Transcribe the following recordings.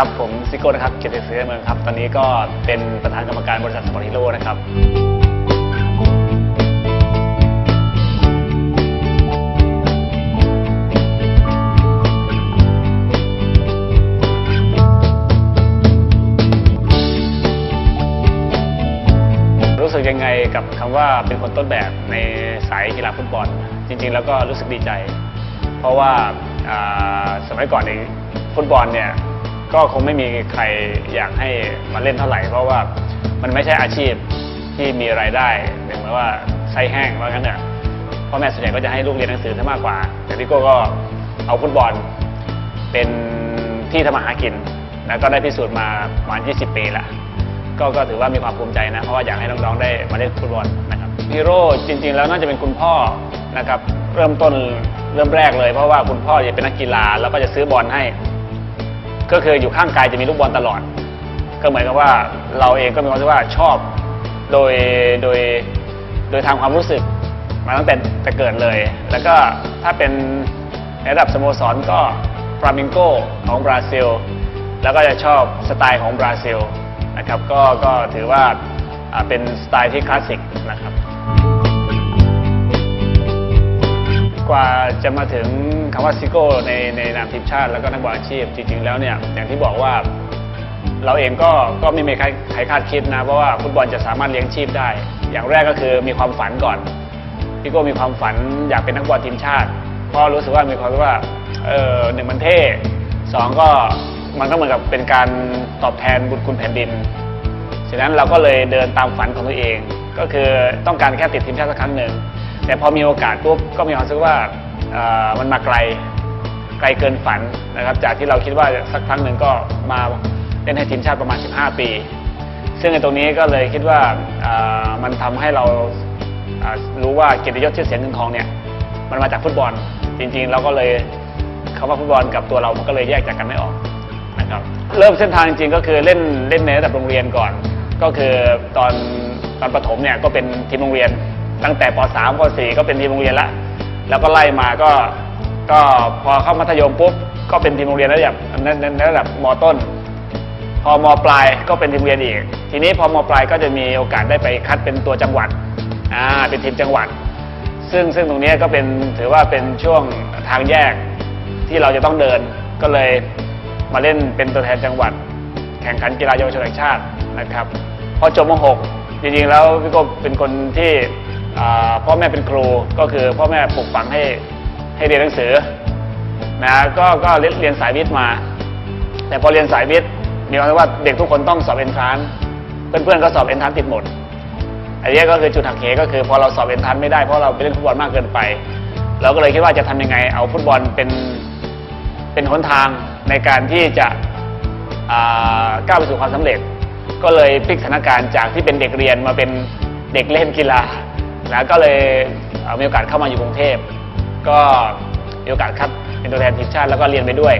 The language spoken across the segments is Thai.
ครับผมซิโก้นะครับเกียรติศรีเมืองครับ ตอนนี้ก็เป็นประธานกรรมการบริษัทสปอร์ตฮีโร่นะครับรู้สึกยังไงกับคำว่าเป็นคนต้นแบบในสายกีฬาฟุตบอล จริง ๆ แล้วก็รู้สึกดีใจ เพราะว่าสมัยก่อนในฟุตบอลเนี่ย ก็คงไม่มีใครอยากให้มาเล่นเท่าไหร่ เพราะว่ามันไม่ใช่อาชีพที่มีรายได้เหมือนว่าไส้แห้งว่างั้นเถอะพ่อแม่ส่วนใหญ่ก็จะให้ลูกเรียนหนังสือซะมากกว่า แต่พี่โก้ก็เอาฟุตบอลเป็นที่ทำมาหากิน แล้วก็ได้พิสูจน์มาประมาณ 20 ปีล้วก็ก็ถือว่ามีความภูมิใจนะ เพราะว่าอยากให้น้องๆได้มาเล่นฟุตบอลนะครับฮีโร่จริง ๆ แล้วน่าจะเป็นคุณพ่อนะครับเริ่มต้นเริ่มแรกเลย เพราะว่าคุณพ่อจะเป็นนักกีฬาแล้วก็จะซื้อบอลให้ ก็คืออยู่ข้างกายจะมีลูกบอลตลอด ก็เหมือนกับว่าเราเองก็มีความรู้สึกว่าชอบโดยโดยโดยทางความรู้สึกมาตั้งแต่แต่เกิดเลย แล้วก็ถ้าเป็นในระดับสโมสรก็ฟลามิงโกของบราซิล แล้วก็จะชอบสไตล์ของบราซิลนะครับก็ก็ถือว่าอ่าเป็นสไตล์ที่คลาสสิกนะครับ ว่าจะมาถึงคำว่าซิโก้ในในนามทีมชาติ แล้วก็นักบอลอาชีพจริงๆแล้วเนี่ยอย่างที่บอกว่าเราเองก็ก็ไม่มีใครใครคาดคิดนะ เพราะว่าฟุตบอลจะสามารถเลี้ยงชีพได้ อย่างแรกก็คือมีความฝันก่อนพี่โก้มีความฝันอยากเป็นนักบอลทีมชาติเพราะรู้สึกว่ามีความรู้ว่าเออหนึ่งมันเท่สองก็มันก็เหมือนกับเป็นการตอบแทนบุญคุณแผ่นดินฉะนั้นเราก็เลยเดินตามฝันของตัวเอง ก็คือต้องการแค่ติดทีมชาติสักครั้งหนึ่ง แต่พอมีโอกาสปุ๊บก็มีความรู้สึกว่ามันมาไกลไกลเกินฝันนะครับ จากที่เราคิดว่าสักครั้งหนึ่งก็มาเล่นให้ทีมชาติประมาณ 15 ปี ซึ่งในตรงนี้ก็เลยคิดว่ามันทำให้เรารู้ว่าเกียรติยศชื่อเสียงเงินทองเนี่ยมันมาจากฟุตบอลจริงๆเราก็เลยคำว่าฟุตบอลกับตัวเรามันก็เลยแยกจากกันไม่ออกนะครับเริ่มเส้นทางจริงๆก็คือเล่นเล่นในระดับโรงเรียนก่อน ก็คือตอนตอนประถมเนี่ยก็เป็นทีมโรงเรียน ตั้งแต่ป .3 ป .4 ก็เป็นทีมโรงเรียนละแล้วก็ไล่มาก็ก็พอเข้ามัธยมปุ๊บก็เป็นทีมโรงเรียนระดับในในในระดับมต้น พอมปลายก็เป็นทีมโรงเรียนอีก ทีนี้พอมปลายก็จะมีโอกาสได้ไปคัดเป็นตัวจังหวัดอ่าเป็นทีมจังหวัด ซึ่งซึ่งตรงนี้ก็เป็นถือว่าเป็นช่วงทางแยกที่เราจะต้องเดินก็เลยมาเล่นเป็นตัวแทนจังหวัด แข่งขันกีฬาเยาวชนแห่งชาตินะครับพอจบม .6 จริงๆแล้วพี่ก็เป็นคนที่ พ่อแม่เป็นครูก็คือพ่อแม่ปลูกฝังให้ให้เรียนหนังสือนะก็ก็เรียนเรียนสายวิทย์มา แต่พอเรียนสายวิทย์มีความว่าเด็กทุกคนต้องสอบเอนทรานซ์เพื่อนๆก็สอบเอนทรานติดหมดอันนี้ก็คือจุดหักเหก็คือพอเราสอบเอนทรานไม่ได้เพราะเราไปเล่นฟุตบอลมากเกินไป เราก็เลยคิดว่าจะทำยังไง เอาฟุตบอลเป็นเป็นหนทางในการที่จะก้าวไปสู่ความสำเร็จ ก็เลยพลิกสถานการณ์จากที่เป็นเด็กเรียนมาเป็นเด็กเล่นกีฬา นะก็เลยเมีโอกาสเข้ามาอยู่กรุงเทพ ก็มีโอกาสครับเป็นตัวแทนทีมชาติแล้วก็เรียนไปด้วย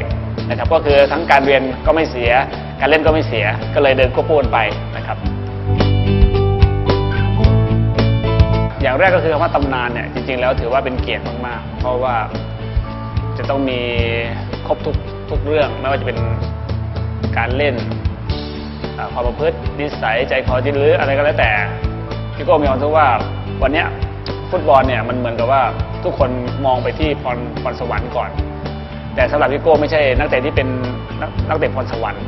นะครับก็คือทั้งการเรียนก็ไม่เสีย การเล่นก็ไม่เสีย ก็เลยเดินควบคู่กันไปนะครับ อย่างแรกก็คือคำว่าตำนานเนี่ยจริง ๆ แล้วถือว่าเป็นเกียรติมากๆ เพราะว่าจะต้องมีครบทุกทุกเรื่องไม่ว่าจะเป็นการเล่นความประพฤตินิสัยใจคอจิตหรืออะไรก็แล้วแต่พี่โก้มีความรู้สึกว่า วันนี้ฟุตบอลเนี่ยมันเหมือนกับว่าทุกคนมองไปที่พรพรสวรรค์ก่อน แต่สำหรับพี่โก้ไม่ใช่นักเตะที่เป็นนักนักเตะพรสวรรค์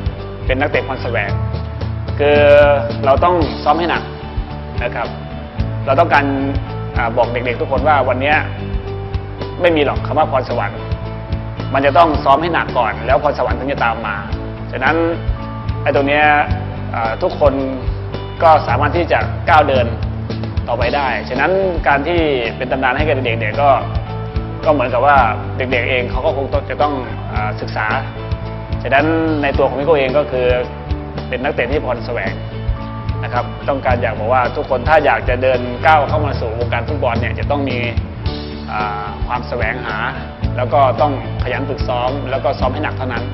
เป็นนักเตะพรแสวง คือเราต้องซ้อมให้หนักนะครับ เราต้องการอบอกเด็กๆ ทุกคนว่าวันนี้ไม่มีหรอกคำว่าพรสวรรค์ มันจะต้องซ้อมให้หนักก่อน แล้วพรสวรรค์ถึงจะตามมา ฉะนั้นไอ้ตรงนี้ทุกคนก็สามารถที่จะก้าวเดิน ต่อไปได้ ฉะนั้นการที่เป็นตำนานให้กับเด็กๆเนี่ยก็ก็เหมือนกับว่าเด็กๆเองเขาก็คงต้องจะต้องอศึกษา ฉะนั้นในตัวของพี่โก้เองก็คือเป็นนักเตะที่พรแสวงนะครับ ต้องการอยากบอกว่าทุกคนถ้าอยากจะเดินก้าวเข้ามาสู่วงการฟุตบอลเนี่ยจะต้องมีความแสวงหา แล้วก็ต้องขยันฝึกซ้อม แล้วก็ซ้อมให้หนักเท่านั้น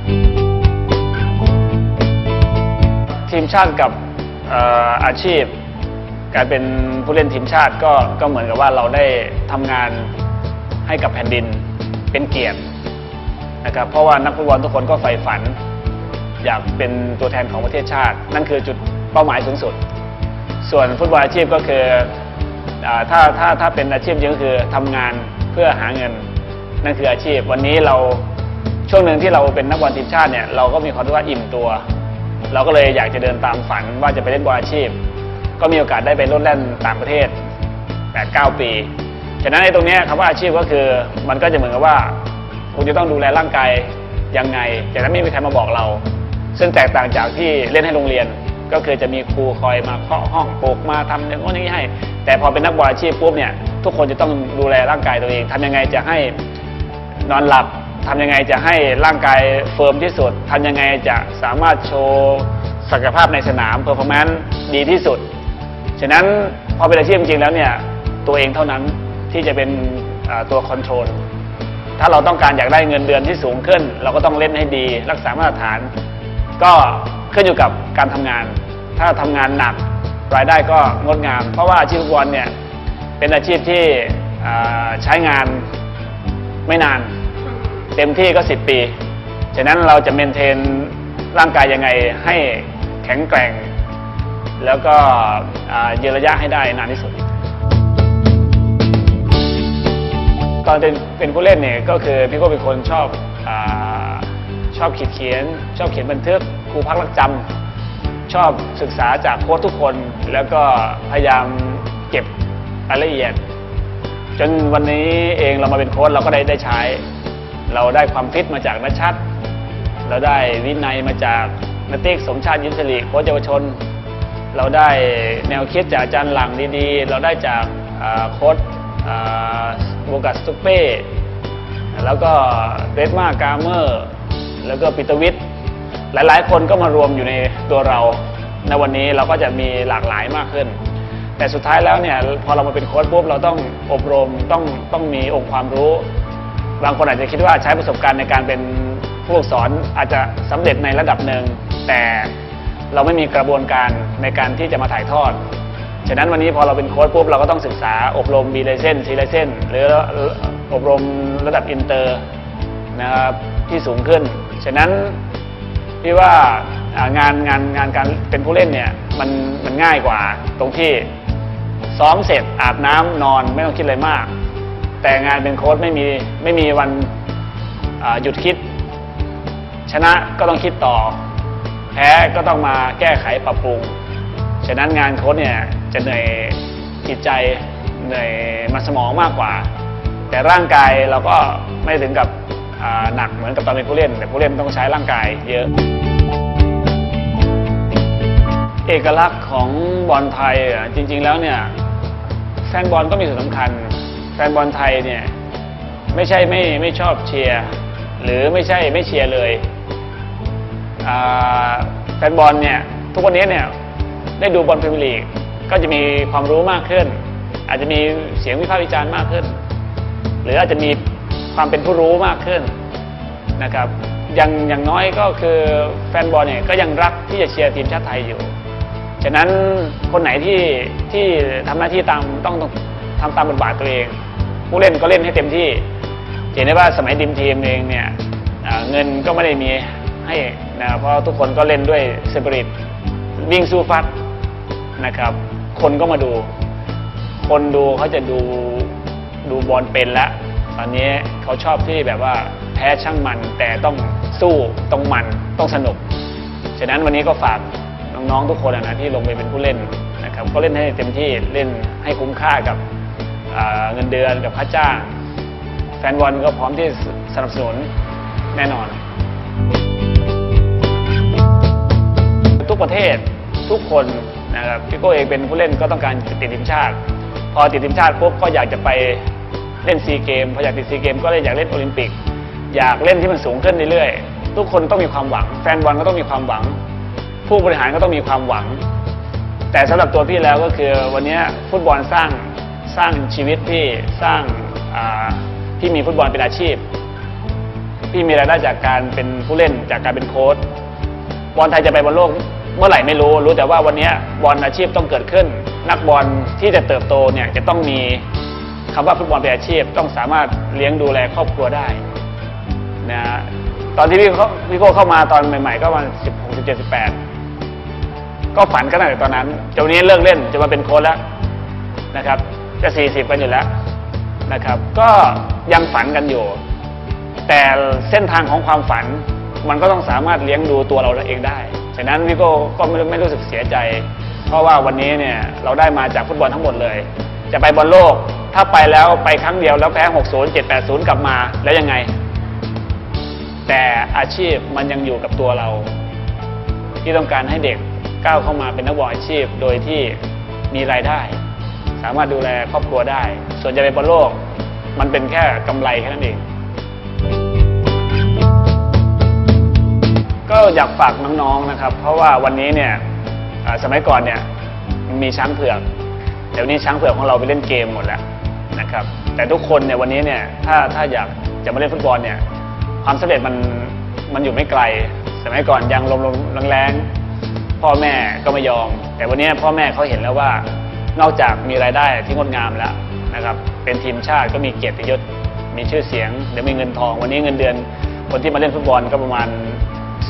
ทีมชาติกับอออาชีพ การเป็นผู้เล่นทีมชาติก็ก็เหมือนกับว่าเราได้ทำงานให้กับแผ่นดินเป็นเกียรตินะครับเพราะว่านักฟุตบอลทุกคนก็ใฝ่ฝัน อยากเป็นตัวแทนของประเทศชาติ นั่นคือจุดเป้าหมายสูงสุด ส่วนฟุตบอลอาชีพก็คืออาถ้าถ้าถ้าเป็นอาชีพจริงก็คือทำงานเพื่อหาเงิน นั่นคืออาชีพ วันนี้เราช่วงหนึ่งที่เราเป็นนักบอลทีมชาติเนี่ยเราก็มีความรู้สึกว่าอิ่มตัว เราก็เลยอยากจะเดินตามฝันว่าจะไปเล่นบอลอาชีพ ก็มีโอกาสได้ไปโลดแล่นต่างประเทศ 8-9 ปี ฉะนั้นในตรงนี้คำว่าอาชีพก็คือมันก็จะเหมือนกับว่าคุณจะต้องดูแลร่างกายยังไง แต่นั้นไม่มีใครมาบอกเรา ซึ่งแตกต่างจากที่เล่นให้โรงเรียน ก็คือจะมีครูคอยมาเคาะห้องปลุกมาทำอย่างโน้นอย่างนี้ให้ แต่พอเป็นนักบอลอาชีพปุ๊บเนี่ยทุกคนจะต้องดูแลร่างกายตัวเองทำยังไงจะให้นอนหลับทำยังไงจะให้ร่างกายเฟิร์มที่สุดทำยังไงจะสามารถโชว์ศักยภาพในสนามเพอร์ฟอร์แมนซ์ดีที่สุด ฉะนั้นพอเป็นอาชีพจริงแล้วเนี่ยตัวเองเท่านั้นที่จะเป็นตัวคอนโทรลถ้าเราต้องการอยากได้เงินเดือนที่สูงขึ้น เราก็ต้องเล่นให้ดี รักษามาตรฐาน ก็ขึ้นอยู่กับการทำงาน ถ้าทำงานหนักรายได้ก็งดงาม เพราะว่าอาชีพฟุตบอลเนี่ยเป็นอาชีพที่ใช้งานไม่นาน เต็มที่ก็ 10 ปี ฉะนั้นเราจะเมนเทนร่างกายยังไงให้แข็งแกร่ง แล้วก็ยืนระยะให้ได้นานที่สุด ตอนเป็นเป็นผู้เล่นเนี่ยก็คือพี่โก้เป็นคนชอบอชอบขีดเขียน ชอบเขียนบันทึกครูพักรักจำชอบศึกษาจากโค้ชทุกคน แล้วก็พยายามเก็บรายละเอียด จนวันนี้เองเรามาเป็นโค้ชเราก็ได้ได้ใช้ เราได้ความฟิตมาจากนัชชัด เราได้วินัยมาจากนติกสมชาติยินสลีโค้ชเยาวชน เราได้แนวคิดจากอาจารย์หลังดีๆ เราได้จากโค้ชโบกัสตุเป้ แล้วก็เรดมากาเมอร์ แล้วก็ปิตวิทย์หลายๆ คนก็มารวมอยู่ในตัวเรา ในวันนี้เราก็จะมีหลากหลายมากขึ้น แต่สุดท้ายแล้วเนี่ยพอเรามาเป็นโค้ชปุ๊บเราต้องอบรมต้องต้องมีองค์ความรู้ บางคนอาจจะคิดว่าใช้ประสบการณ์ในการเป็นผู้สอนอาจจะสำเร็จในระดับหนึ่งแต่ เราไม่มีกระบวนการในการที่จะมาถ่ายทอด ฉะนั้นวันนี้พอเราเป็นโค้ชปุ๊บเราก็ต้องศึกษาอบรมบีไลเซนซีไลเซนหรืออบรมระดับอินเตอร์นะครับที่สูงขึ้น ฉะนั้นพี่ว่างานงานงานการเป็นผู้เล่นเนี่ยมันมันง่ายกว่าตรงที่ซ้อมเสร็จอาบน้ำนอนไม่ต้องคิดอะไรมาก แต่งานเป็นโค้ชไม่มีไม่มีวันหยุดคิด ชนะก็ต้องคิดต่อ แพ้ก็ต้องมาแก้ไขปรับปรุง ฉะนั้นงานโค้ชเนี่ยจะเหนื่อยจิตใจเหนื่อยมันสมองมากกว่า แต่ร่างกายเราก็ไม่ถึงกับหนักเหมือนกับตอนเป็นผู้เล่น แต่ผู้เล่นต้องใช้ร่างกายเยอะ เอกลักษณ์ของบอลไทยอะจริง ๆแล้วเนี่ยแฟนบอลก็มีส่วนสำคัญ แฟนบอลไทยเนี่ยไม่ใช่ไม่ไม่ชอบเชียร์หรือไม่ใช่ไม่เชียร์เลย แฟนบอลเนี่ยทุกวันนี้เนี่ยได้ดูบอลพรีเมียร์ลีกก็จะมีความรู้มากขึ้น อาจจะมีเสียงวิพากษ์วิจารณ์มากขึ้น หรืออาจจะมีความเป็นผู้รู้มากขึ้นนะครับอย่างอย่างน้อยก็คือแฟนบอลเนี่ยก็ยังรักที่จะเชียร์ทีมชาติไทยอยู่ ฉะนั้นคนไหนที่ที่ทำหน้าที่ตามต้องทำตามบทบาทตัวเอง ผู้เล่นก็เล่นให้เต็มที่ เห็นได้ว่าสมัยดิมทีมเองเนี่ยเงินก็ไม่ได้มีให้ นะครับเพราะทุกคนก็เล่นด้วยสปิริตวิ่งสู้ฟัดนะครับ คนก็มาดู คนดูเขาจะดูดูบอลเป็นแล้วตอนนี้เขาชอบที่แบบว่าแพ้ช่างมันแต่ต้องสู้ต้องมันต้องสนุก ฉะนั้นวันนี้ก็ฝากน้องๆทุกคนนะที่ลงไปเป็นผู้เล่นนะครับก็เล่นให้เต็มที่เล่นให้คุ้มค่ากับเงินเดือนกับค่าจ้าง แฟนบอลก็พร้อมที่สนับสนุนแน่นอน ทุกประเทศทุกคนนะครับพี่โก้เองเป็นผู้เล่นก็ต้องการติดทีมชาติ พอติดทีมชาติปุ๊บก็อยากจะไปเล่นซีเกมพออยากติดซีเกมก็เลยอยากเล่นโอลิมปิก อยากเล่นที่มันสูงขึ้นเรื่อยๆทุกคนต้องมีความหวัง แฟนบอลก็ต้องมีความหวัง ผู้บริหารก็ต้องมีความหวัง แต่สำหรับตัวพี่แล้วก็คือวันนี้ฟุตบอลสร้างสร้างชีวิตพี่สร้างพี่มีฟุตบอลเป็นอาชีพพี่มีรายได้จากการเป็นผู้เล่นจากการเป็นโค้ชบอลไทยจะไปบอลโลก เมื่อไหร่ไม่รู้รู้แต่ว่าวันนี้บอลอาชีพต้องเกิดขึ้น นักบอลที่จะเติบโตเนี่ยจะต้องมีคำว่าฟุตบอลเป็นอาชีพ ต้องสามารถเลี้ยงดูแลครอบครัวได้นะฮะตอนที่พี่เขาพี่โก้เข้ามาตอนใหม่ ๆ ก็ประมาณสิบหกสิบเจ็ดสิบแปดก็ฝันกันตั้งแต่ตอนนั้นจนนี้เลิกเล่นจะมาเป็นโค้ชแล้วนะครับ จะสี่สิบกันอยู่แล้วนะครับ ก็ยังฝันกันอยู่ แต่เส้นทางของความฝันมันก็ต้องสามารถเลี้ยงดูตัวเราเองได้ ฉะนั้นพี่โก้ก็ไม่ไม่รู้สึกเสียใจ เพราะว่าวันนี้เนี่ยเราได้มาจากฟุตบอลทั้งหมดเลย จะไปบอลโลก ถ้าไปแล้วไปครั้งเดียวแล้วแพ้ 60 7 8 0 กลับมาแล้วยังไง แต่อาชีพมันยังอยู่กับตัวเรา ที่ต้องการให้เด็กก้าวเข้ามาเป็นนักบอลอาชีพ โดยที่มีรายได้ สามารถดูแลครอบครัวได้ ส่วนจะไปบอลโลก มันเป็นแค่กำไรแค่นั้นเอง ก็อยากฝากน้องๆนะครับ เพราะว่าวันนี้เนี่ยอ่าสมัยก่อนเนี่ยมีช้างเผือก เดี๋ยวนี้ช้างเผือกของเราไปเล่นเกมหมดแล้วนะครับแต่ทุกคนเนี่ยวันนี้เนี่ยถ้าถ้าอยากจะมาเล่นฟุตบอลเนี่ยความสำเร็จมันมันอยู่ไม่ไกล สมัยก่อนยังลมลมแรงๆพ่อแม่ก็ไม่ยอม แต่วันนี้พ่อแม่เขาเห็นแล้วว่านอกจากมีรายได้ที่งดงามแล้วนะครับเป็นทีมชาติก็มีเกียรติยศมีชื่อเสียงเดี๋ยวมีเงินทอง วันนี้เงินเดือนคนที่มาเล่นฟุตบอลก็ประมาณ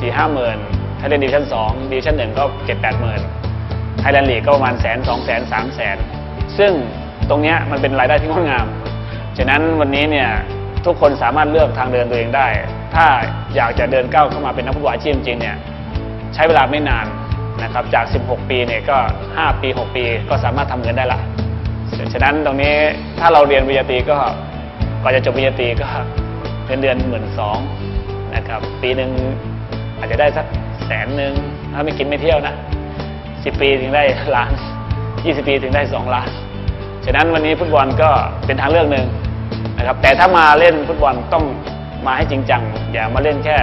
4ี่ห้าหมื่นถ้าเล่นดิวิชั่นสองดิวิชั่นหนึ่งก็เจ็ดแปดหมื่นไทยแลนด์ลีกก็ประมาณแสนสองแสนสามแสนซึ่งตรงเนี้ยมันเป็นรายได้ที่งดงามฉะนั้นวันนี้เนี่ยทุกคนสามารถเลือกทางเดินตัวเองได้ ถ้าอยากจะเดินก้าวเข้ามาเป็นนักฟุตบอลอาชีพจริงเนี่ยใช้เวลาไม่นานนะครับจาก 16 ปีเนี่ยก็ 5 ปี 6 ปีก็สามารถทำเงินได้ละฉะนั้นตรงนี้ถ้าเราเรียนปริญญาตรีก็ก่อนจะจบปริญญาตรีก็เงินเดือนหมื่นสองนะครับปีหนึ่ง อาจจะได้สักแสนหนึ่งถ้าไม่กินไม่เที่ยวนะสิบปีถึงได้ล้านยี่สิบปีถึงได้สองล้าน ฉะนั้นวันนี้ฟุตบอลก็เป็นทางเลือกหนึ่งนะครับ แต่ถ้ามาเล่นฟุตบอลต้องมาให้จริงจัง อย่ามาเล่นแค่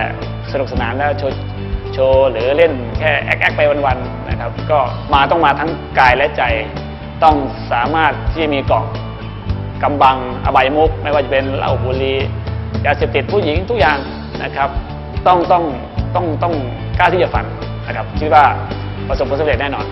สนุกสนานแล้วโชว์โชว์หรือเล่นแค่แอคแอคไปวันๆนะครับ ก็มาต้องมาทั้งกายและใจ ต้องสามารถที่มีเกาะกำบังอบายมุก ไม่ว่าจะเป็นเหล้าบุหรี่ยาเสพติดผู้หญิงทุกอย่างนะครับ ต้องต้อง ต้องต้องกล้าที่จะฝันนะครับคิดว่าประสบผลสำเร็จแน่นอน